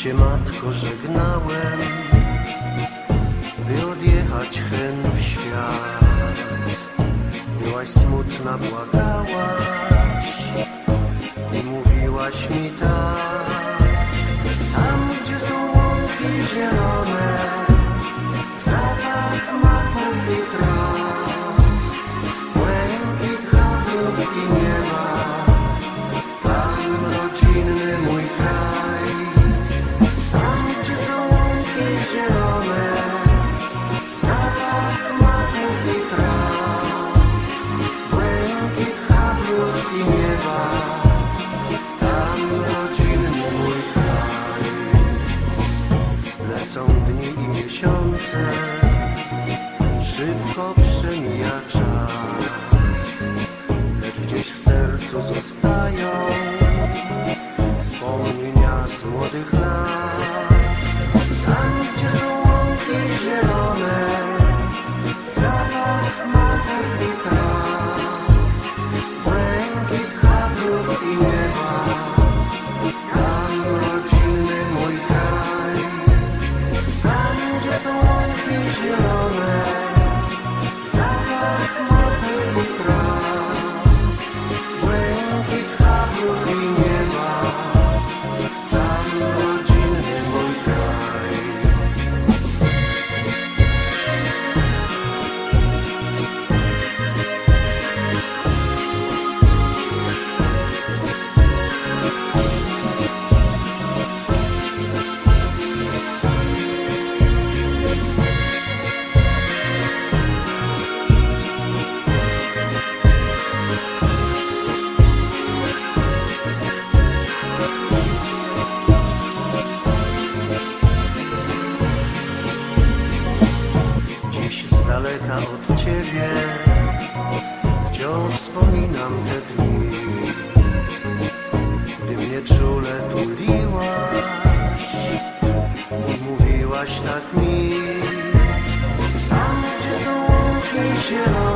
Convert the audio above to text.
cię matko żegnałem, by odjechać hen w świat. Byłaś smutna, błagałaś i mówiłaś mi tak. Tam, gdzie są łąki zielone, zapach maków i traw, zielone, zapach maków i traw, błękit hablów i nieba, tam rodzinny mój kraj. Lecą dni i miesiące, szybko przemija czas, lecz gdzieś w sercu zostają Tam, gdzie są daleka od ciebie wciąż wspominam te dni, gdy mnie czule tuliłaś i mówiłaś tak mi. Tam, gdzie są łąki zielone.